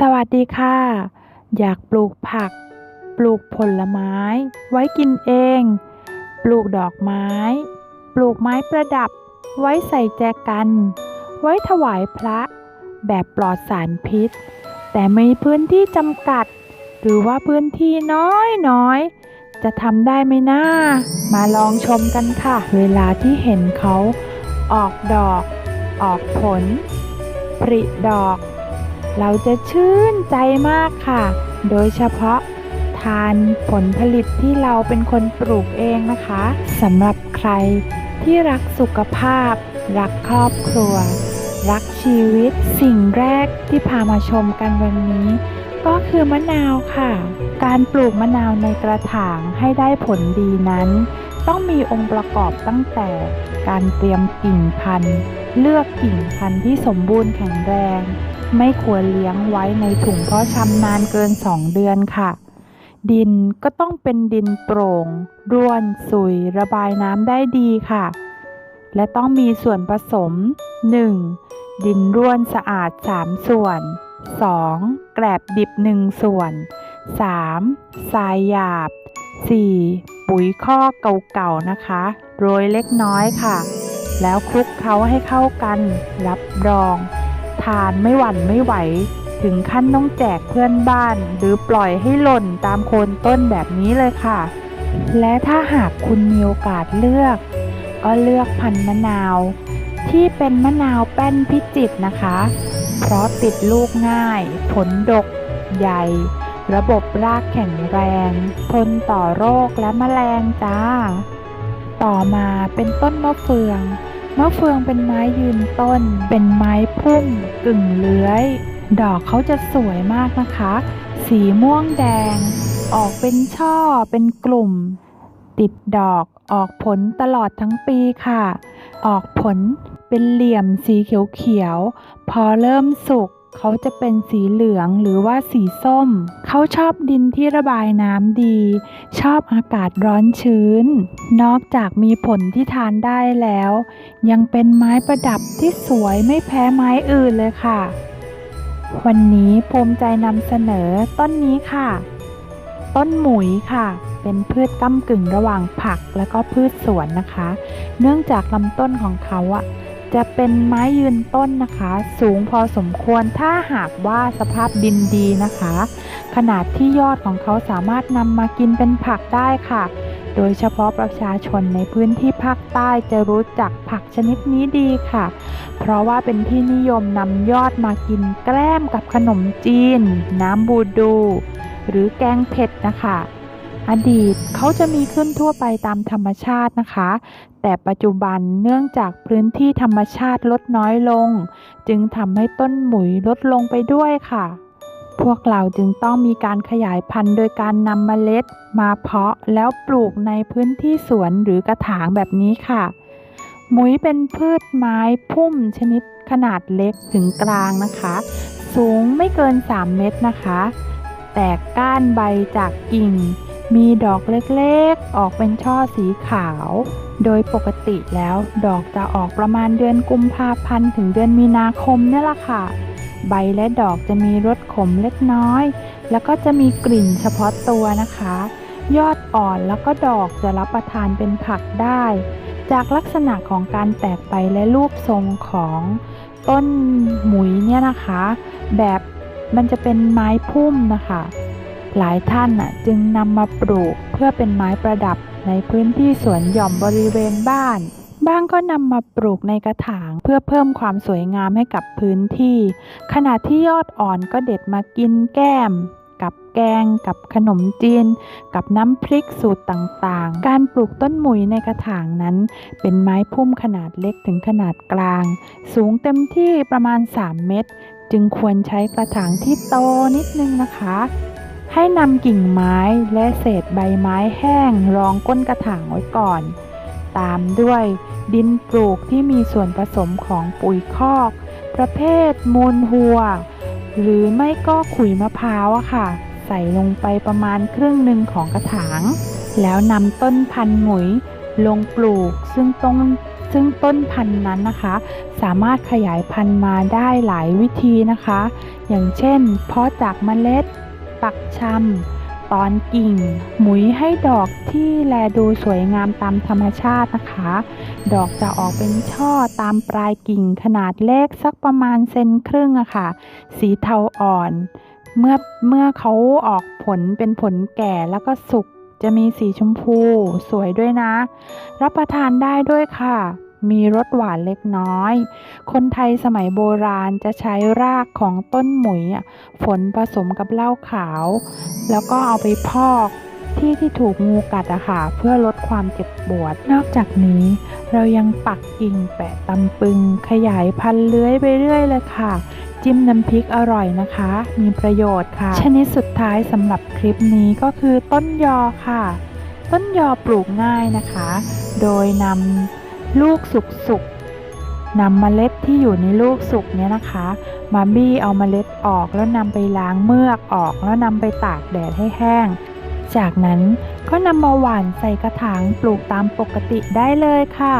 สวัสดีค่ะ อยากปลูกผัก ปลูกผลไม้ ไว้กินเอง ปลูกดอกไม้ ปลูกไม้ประดับ ไว้ใส่แจกัน ไว้ถวายพระ แบบปลอดสารพิษ แต่มีพื้นที่จำกัด หรือว่าพื้นที่น้อยน้อยๆจะทำได้ไหมนะมาลองชมกันค่ะ เวลาที่เห็นเขา ออกดอก ออกผลปริดอก เราจะชื่นใจมากค่ะ โดยเฉพาะทานผลผลิตที่เราเป็นคนปลูกเองนะคะสำหรับใครที่รักสุขภาพ รักครอบครัว รักชีวิตสิ่งแรกที่พามาชมกันวันนี้ ก็คือมะนาวค่ะ การปลูกมะนาวในกระถางให้ได้ผลดีนั้น ต้องมีองค์ประกอบตั้งแต่การเตรียมกิ่งพันธุ์ เลือกกิ่งพันธุ์ที่สมบูรณ์แข็งแรง ไม่ควรเลี้ยงไว้ในถุงเพาะชำนานเกิน 2 เดือนค่ะ ดินก็ต้องเป็นดินโปร่ง ร่วนสุย ระบายน้ำได้ดีค่ะ และต้องมีส่วนผสม 1. ดินร่วนสะอาด 3 ส่วน 2. แกลบดิบ 1 ส่วน 3. ทรายหยาบ 4. ปุ๋ยข้อเก่าๆนะคะ โรยเล็กน้อยค่ะ แล้วคลุกเคล้าให้เข้ากัน รับรอง ทานไม่หวั่นไม่ไหว ถึงขั้นต้องแจกเพื่อนบ้าน หรือปล่อยให้หล่นตามโคนต้นแบบนี้เลยค่ะ และถ้าหากคุณมีโอกาสเลือก ก็เลือกพันธุ์มะนาว ที่เป็นมะนาวแป้นพิจิตนะคะ เพราะติดลูกง่าย ผลดก ใหญ่ ระบบรากแข็งแรง ทนต่อโรคและแมลงจ้า ต่อมาเป็นต้นมะเฟือง มะเฟืองเป็นไม้ยืนต้น เป็นไม้พุ่มกึ่งเลื้อย ดอกเขาจะสวยมากนะคะ สีม่วงแดง ออกเป็นช่อเป็นกลุ่ม ติดดอกออกผลตลอดทั้งปีค่ะ ออกผลเป็นเหลี่ยมสีเขียวๆพอเริ่มสุก เขาจะเป็นสีเหลืองหรือว่าสีส้ม เขาชอบดินที่ระบายน้ำดี ชอบอากาศร้อนชื้น นอกจากมีผลที่ทานได้แล้ว ยังเป็นไม้ประดับที่สวยไม่แพ้ไม้อื่นเลยค่ะ วันนี้ภูมิใจนำเสนอต้นนี้ค่ะ ต้นหมุยค่ะเป็นพืชก้ากึ่งระหว่างผักและก็พืชสวนนะคะ เนื่องจากลำต้นของเขาอะ จะเป็นไม้ยืนต้นนะคะ สูงพอสมควรถ้าหากว่าสภาพดินดีนะคะ ขนาดที่ยอดของเขาสามารถนำมากินเป็นผักได้ค่ะ โดยเฉพาะประชาชนในพื้นที่ภาคใต้จะรู้จักผักชนิดนี้ดีค่ะ เพราะว่าเป็นที่นิยมนำยอดมากินแกล้มกับขนมจีน น้ำบูดู หรือแกงเผ็ดนะคะ อดีตเขาจะมีขึ้นทั่วไปตามธรรมชาตินะคะ แต่ปัจจุบันเนื่องจากพื้นที่ธรรมชาติลดน้อยลง จึงทำให้ต้นหมุยลดลงไปด้วยค่ะ พวกเราจึงต้องมีการขยายพันธุ์โดยการนำเมล็ด มาเพาะแล้วปลูกในพื้นที่สวนหรือกระถางแบบนี้ค่ะ หมุยเป็นพืชไม้พุ่มชนิดขนาดเล็กถึงกลางนะคะ สูงไม่เกิน 3 เมตรนะคะ แตกก้านใบจากกิ่ง มีดอกเล็กๆ ออกเป็นช่อสีขาว โดยปกติแล้วดอกจะออกประมาณเดือนกุมภาพันธ์ถึงเดือนมีนาคมเนี่ยแหละค่ะ ใบและดอกจะมีรสขมเล็กน้อย แล้วก็จะมีกลิ่นเฉพาะตัวนะคะ ยอดอ่อนแล้วก็ดอกจะรับประทานเป็นผักได้ จากลักษณะของการแตกใบและรูปทรงของต้นหมุยเนี่ยนะคะ แบบมันจะเป็นไม้พุ่มนะคะ หลายท่านน่ะจึงนำมาปลูกเพื่อเป็นไม้ประดับในพื้นที่สวนหย่อมบริเวณบ้าน บ้างก็นำมาปลูกในกระถางเพื่อเพิ่มความสวยงามให้กับพื้นที่ ขณะที่ยอดอ่อนก็เด็ดมากินแก้ม กับแกง กับขนมจีน กับน้ำพริกสูตรต่างๆ การปลูกต้นหมุยในกระถางนั้น เป็นไม้พุ่มขนาดเล็กถึงขนาดกลาง สูงเต็มที่ประมาณ 3 เมตร จึงควรใช้กระถางที่โตนิดนึงนะคะ ให้นำกิ่งไม้และเศษใบไม้แห้งรองก้นกระถางไว้ก่อน ตามด้วยดินปลูกที่มีส่วนผสมของปุ๋ยคอก ประเภทมูลหัว หรือไม่ก็ขุยมะพร้าวอะค่ะ ใส่ลงไปประมาณครึ่งหนึ่งของกระถาง แล้วนำต้นพันธุ์หมุยลงปลูกซึ่งต้นซึ่งต้นพันธุ์นั้นนะคะ สามารถขยายพันธุ์มาได้หลายวิธีนะคะ อย่างเช่น เพาะจากเมล็ด ปักชำตอนกิ่ง หมุยให้ดอกที่แลดูสวยงามตามธรรมชาตินะคะ ดอกจะออกเป็นช่อตามปลายกิ่งขนาดเล็กสักประมาณเซนครึ่งอะค่ะ สีเทาอ่อน เมื่อเมื่อเขาออกผลเป็นผลแก่แล้วก็สุกจะมีสีชมพูสวยด้วยนะ รับประทานได้ด้วยค่ะ มีรสหวานเล็กน้อย คนไทยสมัยโบราณจะใช้รากของต้นหมุยฝนผสมกับเหล้าขาว แล้วก็เอาไปพอกที่ที่ถูกงูกัดอะค่ะ เพื่อลดความเจ็บปวด นอกจากนี้ เรายังปักกิ่งแปะตำปึง ขยายพันเลื้อยไปเรื่อยเลยค่ะ จิ้มน้ำพริกอร่อยนะคะ มีประโยชน์ค่ะ ชนิดสุดท้ายสำหรับคลิปนี้ก็คือต้นยอค่ะ ต้นยอปลูกง่ายนะคะ โดยนำ ลูกสุกสุกนำเมล็ดที่อยู่ในลูกสุกเนี้ยนะคะ มาบี้เอาเมล็ดออกแล้วนำไปล้างเมือกออกแล้วนำไปตากแดดให้แห้ง จากนั้นก็นำมาหว่านใส่กระถางปลูกตามปกติได้เลยค่ะ